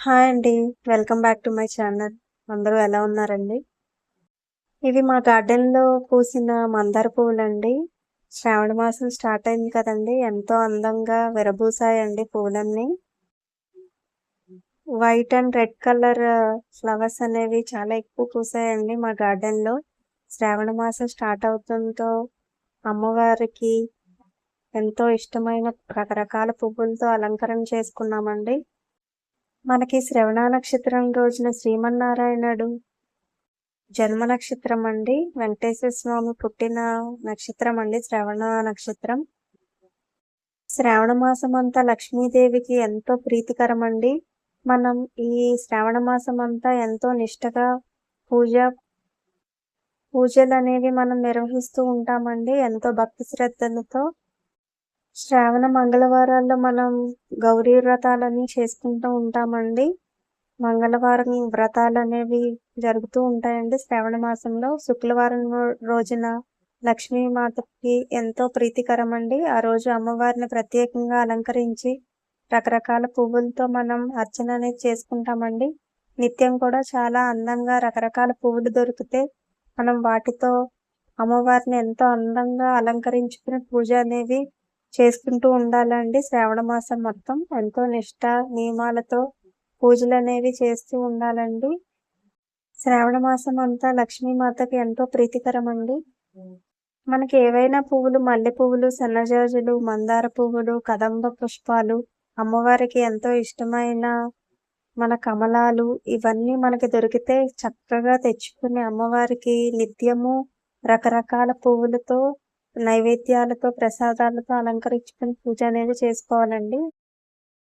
Hi అండి. Welcome back to my channel. అందరూ ఎలా ఉన్నారండి? ఇవి మా గార్డెన్‌లో పూసిన మందార పువ్వులండి. శ్రావణ మాసం స్టార్ట్ అయింది కదండి ఎంతో అందంగా విరబూసాయండి పువ్వులన్నీ. White and red colour flowers అనేవి చాలా ఎక్కువ పూసాయండి మా గార్డెన్‌లో. శ్రావణ మాసం స్టార్ట్ అవుతుందో అమ్మవారికి ఎంతో ఇష్టమైన రకరకాల పువ్వులతో అలంకరణ చేసుకున్నామండి. మనకి శ్రవణ నక్షత్రం రోజున శ్రీమన్నారాయణుడు జన్మ నక్షత్రం అండి. వెంకటేశ్వర స్వామి పుట్టిన నక్షత్రం అండి శ్రవణ నక్షత్రం. శ్రావణ మాసం అంతా లక్ష్మీదేవికి ఎంతో ప్రీతికరం అండి. మనం ఈ శ్రావణ మాసం అంతా ఎంతో నిష్టగా పూజ పూజలు అనేవి మనం నిర్వహిస్తూ ఉంటామండి ఎంతో భక్తి శ్రద్ధలతో. శ్రావణ మంగళవారాల్లో మనం గౌరీ వ్రతాలని చేసుకుంటూ ఉంటామండి. మంగళవారం వ్రతాలు అనేవి జరుగుతూ ఉంటాయండి శ్రావణ మాసంలో. శుక్రవారం రోజున లక్ష్మీమాతకి ఎంతో ప్రీతికరం అండి. ఆ రోజు అమ్మవారిని ప్రత్యేకంగా అలంకరించి రకరకాల పువ్వులతో మనం అర్చన అనేది చేసుకుంటామండి. నిత్యం కూడా చాలా అందంగా రకరకాల పువ్వులు దొరికితే మనం వాటితో అమ్మవారిని ఎంతో అందంగా అలంకరించుకుని పూజ అనేవి చేసుకుంటూ ఉండాలండి శ్రావణ మాసం మొత్తం. ఎంతో నిష్ట, నియమాలతో పూజలు అనేవి చేస్తూ ఉండాలండి. శ్రావణ మాసం అంతా లక్ష్మీ మాతకి ఎంతో ప్రీతికరం అండి. మనకి ఏవైనా పువ్వులు మల్లె పువ్వులు, సన్నజాజులు, మందార పువ్వులు, కదంబ పుష్పాలు, అమ్మవారికి ఎంతో ఇష్టమైన మన కమలాలు ఇవన్నీ మనకి దొరికితే చక్కగా తెచ్చుకుని అమ్మవారికి నిత్యము రకరకాల పువ్వులతో, నైవేద్యాలతో, ప్రసాదాలతో అలంకరించుకుని పూజ అనేది చేసుకోవాలండి.